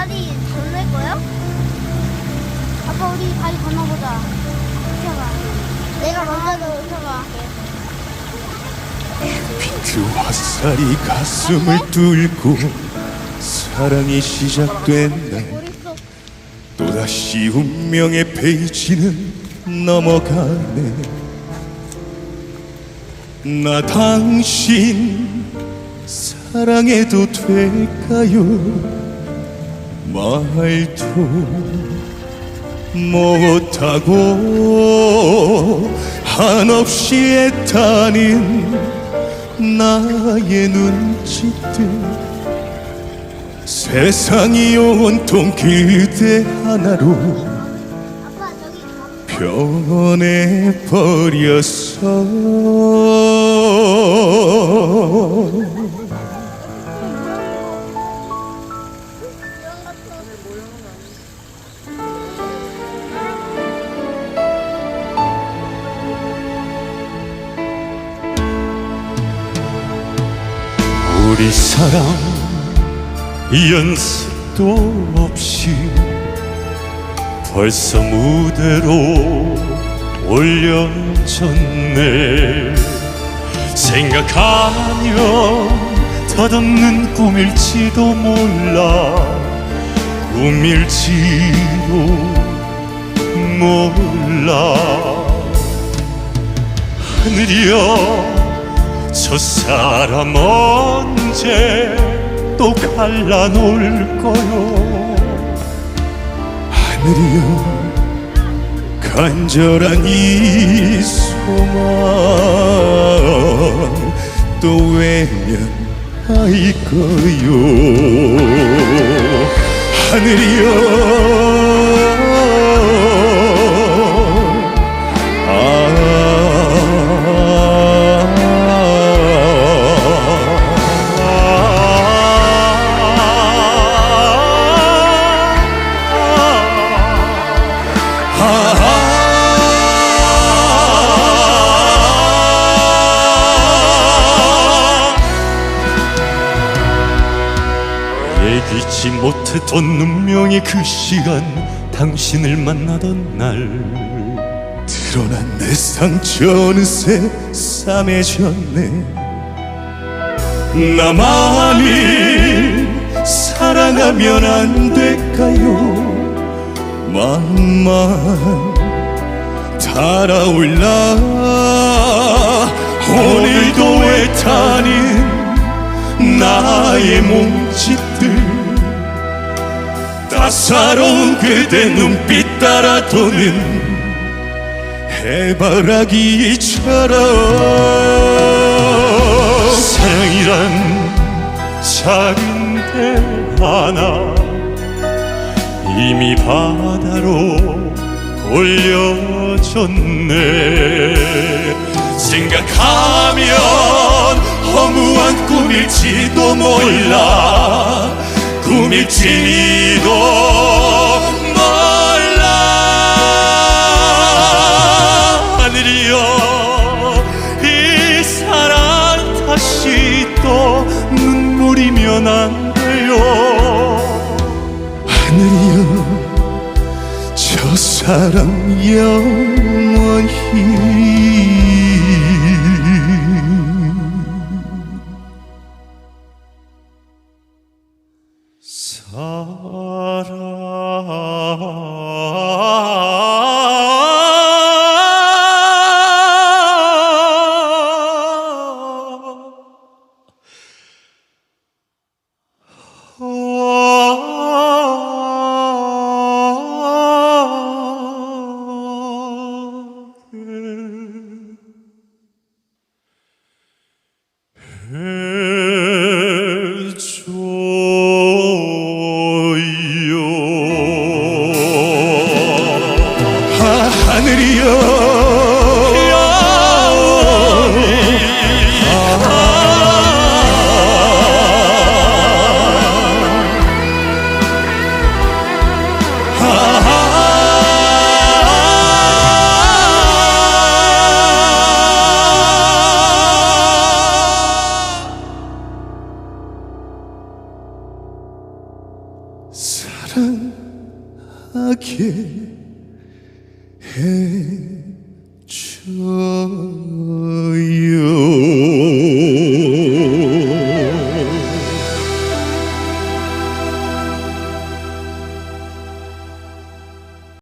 다리 건널 거야? 아빠 우리 다리 건너보자. 펴봐. 내가 먼저 펴봐. 그 화살이 가슴을 뚫고 사랑이 시작된 날 또다시 운명의 페이지는 넘어가네 나 당신 사랑해도 될까요 말도 못하고 한없이 애타는 나의 눈짓들 세상이 온통 그대 하나로. 변해버렸어 우리 사랑 연습도 없이 벌써 무대로 올려졌네. 생각하면 덧없는 꿈일지도 몰라. 꿈일지도 몰라. 하늘이여 저 사람 언제 또 갈라놓을 거요? 하늘이여 간절한 이 소망 또 외면할 거요? 하늘이여 예기치 못했던 운명의 그 시간 당신을 만나던 날. 드러난 내 상처 어느새 싸매졌네. 나만이 사랑하면 안 될까요 마음만 달아올라. 오늘도 애타는 나의 몸짓들. 따사로운 그대 눈빛 따라 도는 해바라기처럼. 사랑이란 작은 배 하나 이미 바다로 올려졌네. 생각하면 허무한 꿈일지도 몰라. 꿈일지도 사랑 영원히. 해줘 해줘요